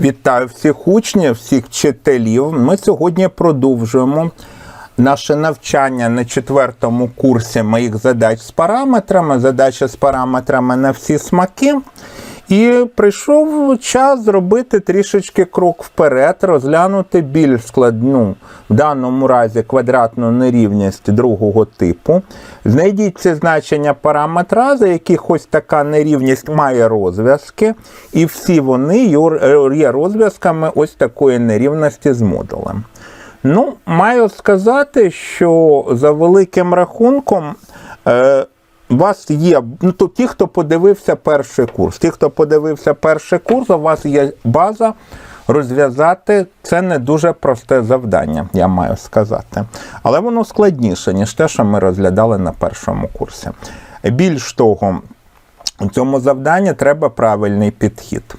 Вітаю всіх учнів, всіх вчителів. Ми сьогодні продовжуємо наше навчання на четвертому курсі моїх задач з параметрами, задача з параметрами на всі смаки. І прийшов час зробити трішечки крок вперед, розглянути більш складну, в даному разі квадратну нерівність другого типу. Знайдіть ці значення параметра, за яких ось така нерівність має розв'язки, і всі вони є розв'язками ось такої нерівності з модулем. Ну, маю сказати, що за великим рахунком. Е, у вас є, ну то ті, хто подивився перший курс. Ті, хто подивився перший курс, у вас є база розв'язати це не дуже просте завдання, я маю сказати. Але воно складніше, ніж те, що ми розглядали на першому курсі. Більш того, у цьому завданні треба правильний підхід.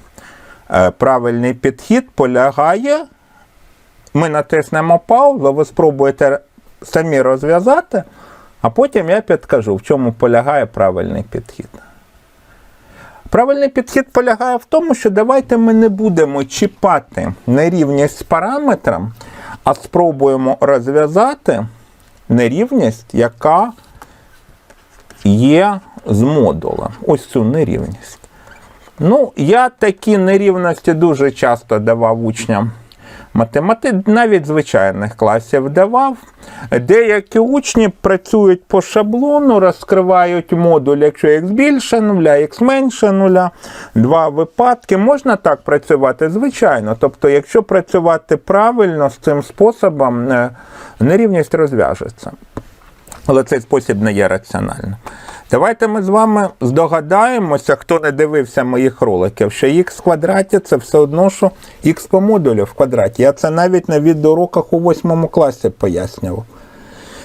Е, Правильний підхід полягає. Ми натиснемо паузу, ви спробуєте самі розв'язати. А потім я підкажу, в чому полягає правильний підхід. Правильний підхід полягає в тому, що давайте ми не будемо чіпати нерівність з параметром, а спробуємо розв'язати нерівність, яка є з модулем. Ось цю нерівність. Ну, я такі нерівності дуже часто давав учням математик, навіть звичайних класів давав. Деякі учні працюють по шаблону, розкривають модуль, якщо x більше нуля, x менше нуля. Два випадки. Можна так працювати, звичайно. Тобто, якщо працювати правильно з цим способом, е, нерівність розв'яжеться. Але цей спосіб не є раціональним. Давайте ми з вами здогадаємося, хто не дивився моїх роликів, що х в квадраті це все одно, що х по модулю в квадраті. Я це навіть на відеоуроках у восьмому класі пояснював.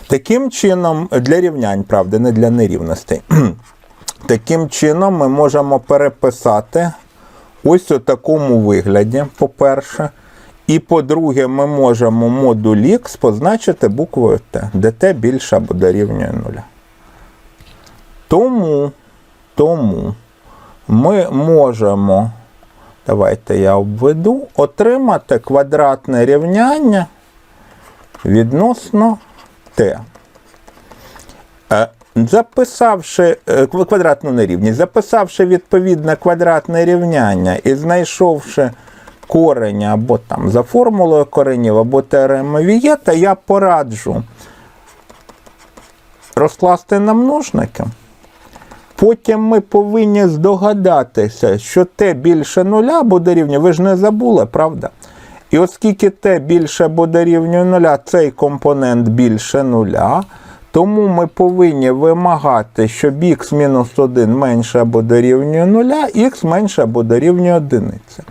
Таким чином, для рівнянь, правда, не для нерівностей. Таким чином, ми можемо переписати ось у такому вигляді, по-перше. І по-друге, ми можемо модуль х позначити буквою Т, де Т більше або дорівнює нуля. Тому, тому ми можемо, давайте я обведу, отримати квадратне рівняння відносно Т. Е, Записавши е, квадратну нерівність, записавши відповідне квадратне рівняння і знайшовши корення або там за формулою коренів, або теоремою Вієта, я пораджу розкласти на множники. Потім ми повинні здогадатися, що t більше нуля буде рівня. Ви ж не забули, правда? І оскільки t більше буде рівня нуля, цей компонент більше нуля, тому ми повинні вимагати, щоб x-1 менше або дорівнює нуля, x менше або дорівнює одиниці.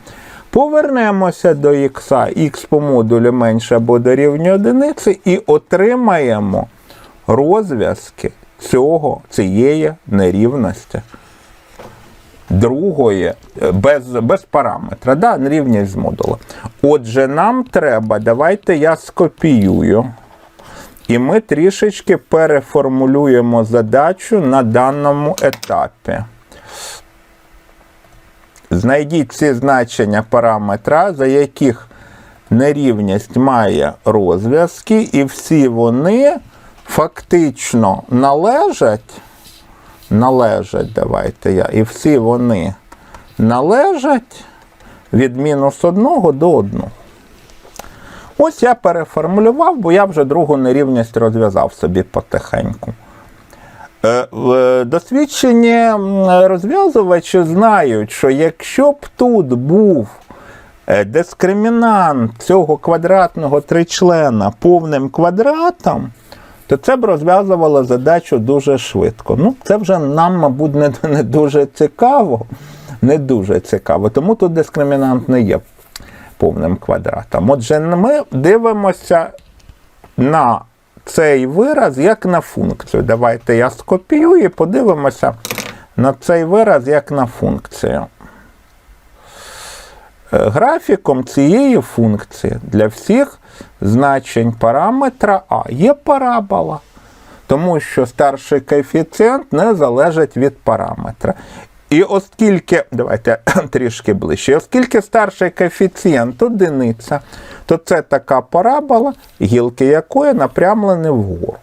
Повернемося до х, х по модулю менше або дорівнює одиниці, і отримаємо розв'язки цього, цієї нерівності. Другої, без без параметра, да, нерівність з модула. Отже, нам треба, давайте я скопіюю. І ми трішечки переформулюємо задачу на даному етапі. Знайдіть ці значення параметра, за яких нерівність має розв'язки, і всі вони фактично належать, належать, давайте я, і всі вони належать від мінус 1 до 1. Ось я переформулював, бо я вже другу нерівність розв'язав собі потихеньку. Е, досвідчені розв'язувачі знають, що якщо б тут був е, дискримінант цього квадратного тричлена повним квадратом, то це б розв'язувало задачу дуже швидко. Ну, це вже нам, мабуть, не, не дуже цікаво. Не дуже цікаво. Тому тут дискримінант не є повним квадратом. Отже, ми дивимося на цей вираз як на функцію. Давайте я скопіюю і подивимося на цей вираз як на функцію. Графіком цієї функції для всіх значень параметра А є парабола, тому що старший коефіцієнт не залежить від параметра. І оскільки, давайте трішки ближче, оскільки старший коефіцієнт одиниця, то це така парабола, гілки якої напрямлені вгору.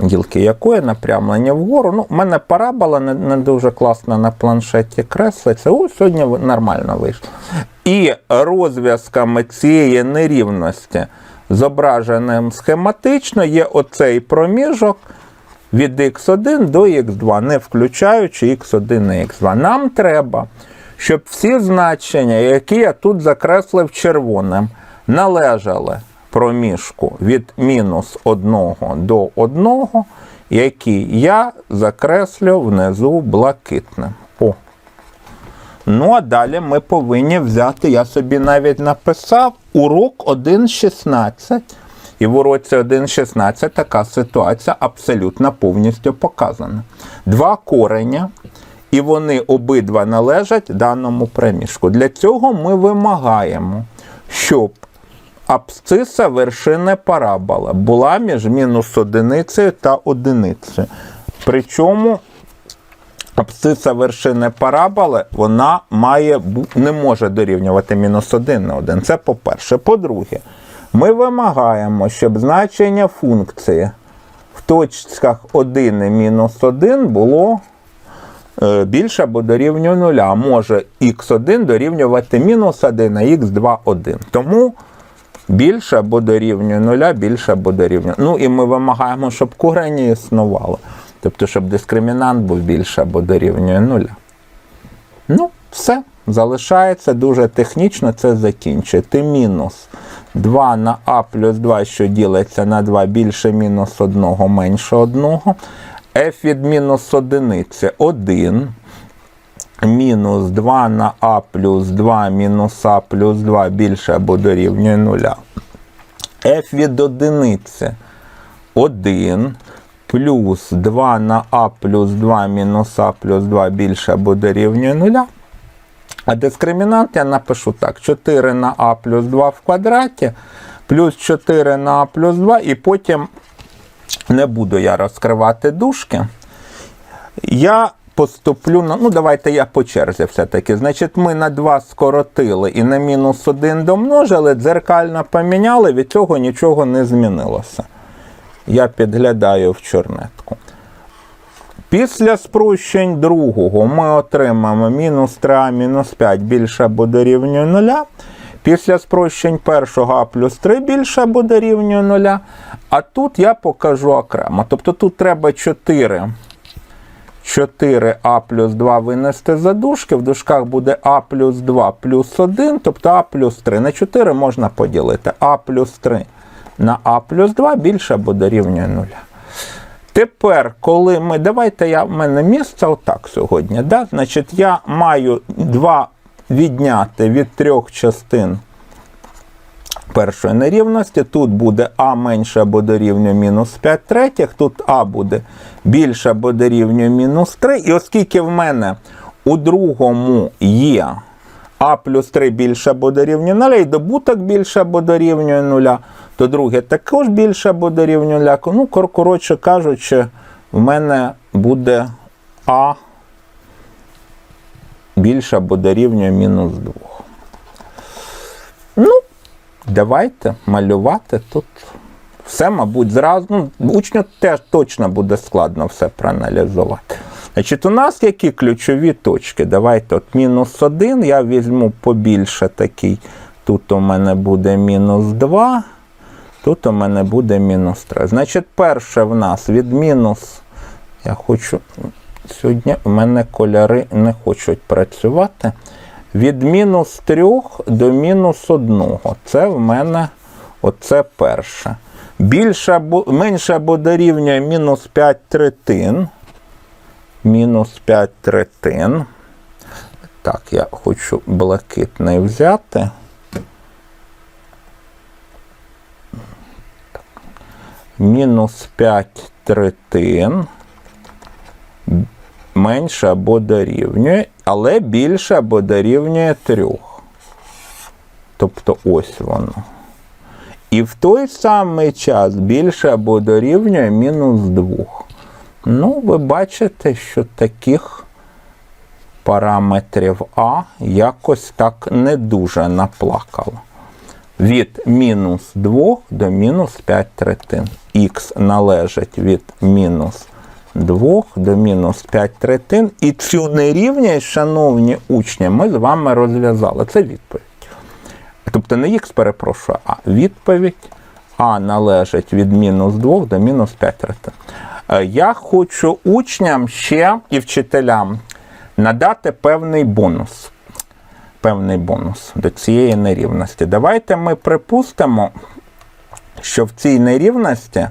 Гілки якої напрямлені вгору. Ну, у мене парабола не, не дуже класно на планшеті креслиться. О, сьогодні нормально вийшло. І розв'язками цієї нерівності, зображеним схематично, є оцей проміжок від x1 до x2, не включаючи x1 і x2. Нам треба, щоб всі значення, які я тут закреслив червоним, належали проміжку від мінус 1 до 1, який я закреслю внизу блакитним. О. Ну, а далі ми повинні взяти, я собі навіть написав, урок 1.16. І в уроці 1.16 така ситуація абсолютно повністю показана. Два кореня, і вони обидва належать даному проміжку. Для цього ми вимагаємо, щоб абсциса вершини парабола була між мінус одиницею та одиницею. Причому абсциса вершини параболи вона має, не може дорівнювати мінус 1 на 1. Це по-перше. По-друге, ми вимагаємо, щоб значення функції в точках 1 і мінус 1 було е, більше або дорівнює 0. Може х1 дорівнювати мінус 1, а х2 1. Тому більше або дорівнює 0, більше або дорівнює. Ну і ми вимагаємо, щоб корені існувало. Тобто, щоб дискримінант був більше або дорівнює 0. Ну, все. Залишається дуже технічно це закінчити. Мінус 2 на а плюс 2, що ділиться на 2 більше мінус 1 менше 1. f від мінус 1 1. Мінус 2 на а плюс 2 мінус а плюс 2 більше або дорівнює 0. f від одиниці 1 плюс 2 на а плюс 2 мінус а плюс 2 більше або дорівнює 0. А дискримінант я напишу так: 4 на а плюс 2 в квадраті, плюс 4 на а плюс 2, і потім не буду я розкривати дужки. Я поступлю на. Ну, давайте я по черзі все-таки. Значить, ми на 2 скоротили і на мінус 1 домножили, дзеркально поміняли, від цього нічого не змінилося. Я підглядаю в чорнетку. Після спрощень другого ми отримаємо мінус 3 мінус 5 більше або дорівнює 0. Після спрощень першого а плюс 3 більше або дорівнює 0. А тут я покажу окремо. Тобто тут треба 4. 4а плюс 2 винести за дужки, в дужках буде а плюс 2 плюс 1, тобто а плюс 3. На 4 можна поділити а плюс 3 на а плюс 2 більше або дорівнює 0. Тепер, коли ми. Давайте я в мене місце отак сьогодні. Да? Значить, я маю 2 відняти від трьох частин першої нерівності. Тут буде а менше або дорівнює мінус 5 третіх, тут а буде більше або дорівнює мінус 3. І оскільки в мене у другому є а плюс 3 більше або дорівнює 0, і добуток більше або дорівнює 0, то друге також більше або дорівнює 0. Ну, коротше кажучи, в мене буде а більше або дорівнює мінус 2. Давайте малювати тут. Все, мабуть, зразу. Ну, учню теж точно буде складно все проаналізувати. Значить, у нас які ключові точки? Давайте от мінус 1, я візьму побільше такий. Тут у мене буде мінус 2, тут у мене буде мінус 3. Значить, перше в нас від мінус. Я хочу. Сьогодні у мене кольори не хочуть працювати. Від мінус 3 до мінус 1. Це в мене оце перше. Більше менше або дорівнює мінус 5 третин. Мінус 5 третин. Так, я хочу блакитний взяти. Мінус 5 третин менше або дорівнює, але більше або дорівнює 3. Тобто ось воно. І в той самий час більше або дорівнює мінус 2. Ну, ви бачите, що таких параметрів А якось так не дуже наплакало. Від мінус 2 до мінус 5 третин. Х належить від мінус 2 до мінус 5 третин. І цю нерівність, шановні учні, ми з вами розв'язали. Це відповідь. Тобто не х перепрошую, а відповідь А належить від мінус 2 до мінус 5 третин. Е, Я хочу учням ще і вчителям надати певний бонус. Певний бонус до цієї нерівності. Давайте ми припустимо, що в цій нерівності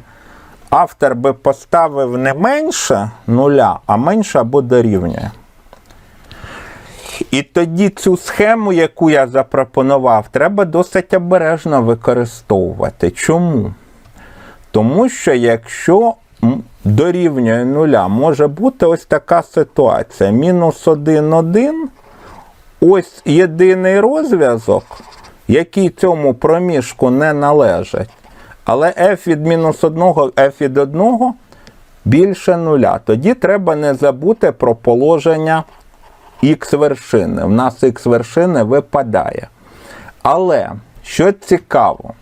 автор би поставив не менше нуля, а менше або дорівнює. І тоді цю схему, яку я запропонував, треба досить обережно використовувати. Чому? Тому що якщо дорівнює нуля, може бути ось така ситуація. Мінус 1, 1, ось єдиний розв'язок, який цьому проміжку не належить. Але f від мінус 1, f від 1 більше нуля. Тоді треба не забути про положення х вершини. В нас х вершини випадає. Але що цікаво,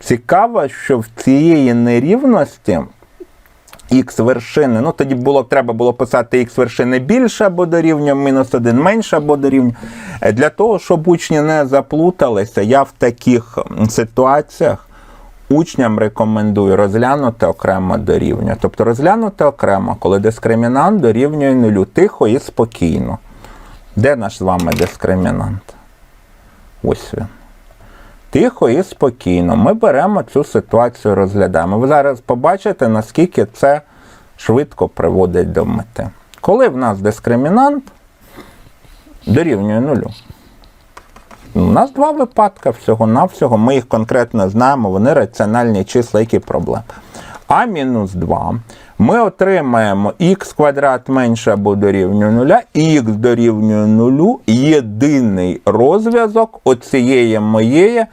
цікаво, що в цієї нерівності х вершини, ну тоді було, треба було писати х вершини більше або дорівнює мінус 1 менше або дорівнює. Е, Для того, щоб учні не заплуталися, я в таких ситуаціях учням рекомендую розглянути окремо дорівнює. Тобто розглянути окремо, коли дискримінант дорівнює нулю, тихо і спокійно. Де наш з вами дискримінант? Ось він. Тихо і спокійно. Ми беремо цю ситуацію, розглядаємо. Ви зараз побачите, наскільки це швидко приводить до мети. Коли в нас дискримінант дорівнює нулю. У нас два випадки всього-навсього. Ми їх конкретно знаємо, вони раціональні числа, які проблеми. А мінус 2 ми отримаємо х квадрат менше або дорівнює нуля, і х дорівнює нулю єдиний розв'язок оцієї моєї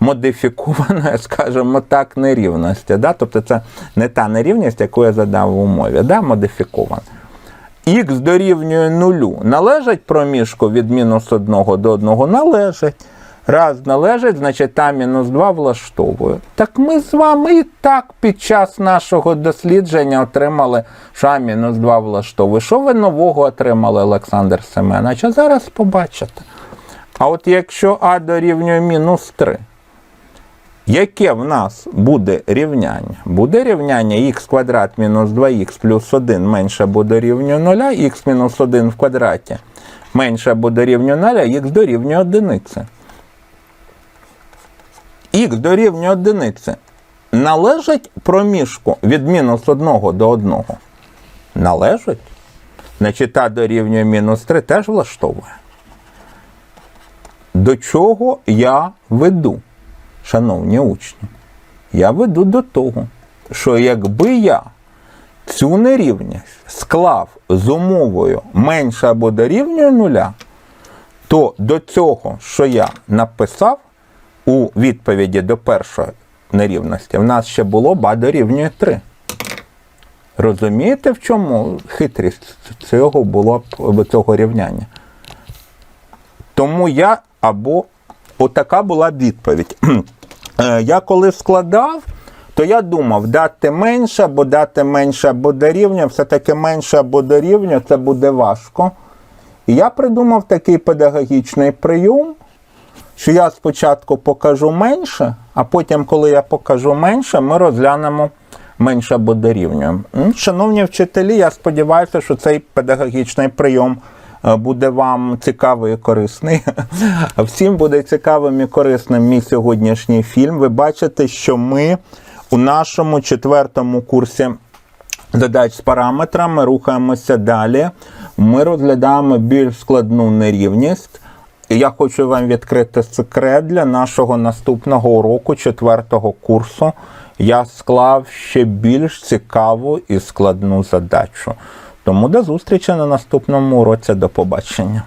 модифікованої, скажімо так, нерівності. Да? Тобто це не та нерівність, яку я задав в умові, да? модифікована. Х дорівнює нулю. Належить проміжку від мінус 1 до 1? Належить. Раз належить, значить А мінус 2 влаштовує. Так ми з вами і так під час нашого дослідження отримали, що А мінус 2 влаштовує. Що ви нового отримали, Олександр Семенович? А зараз побачите. А от якщо А дорівнює мінус 3, яке в нас буде рівняння? Буде рівняння х квадрат мінус 2х плюс 1 менше або дорівнює 0, х мінус 1 в квадраті менше або дорівнює 0, х дорівнює 1. Х дорівнює 1 належить проміжку від мінус 1 до 1? Належить. Значить, А дорівнює мінус 3 теж влаштовує. До чого я веду, шановні учні? Я веду до того, що якби я цю нерівність склав з умовою менше або дорівнює нуля, то до цього, що я написав у відповіді до першої нерівності, в нас ще було ба дорівнює 3. Розумієте, в чому хитрість цього було б цього рівняння? Тому я або отака була відповідь. Е, Я коли складав, то я думав, дати менше, або дати менше, або дорівнює, все-таки менше або дорівнює, це буде важко. І я придумав такий педагогічний прийом, що я спочатку покажу менше, а потім, коли я покажу менше, ми розглянемо менше або дорівнює. Шановні вчителі, я сподіваюся, що цей педагогічний прийом буде вам цікавий і корисний. Всім буде цікавим і корисним мій сьогоднішній фільм. Ви бачите, що ми у нашому четвертому курсі задач з параметрами рухаємося далі. Ми розглядаємо більш складну нерівність. Я хочу вам відкрити секрет для нашого наступного уроку четвертого курсу. Я склав ще більш цікаву і складну задачу. Тому до зустрічі на наступному уроці. До побачення.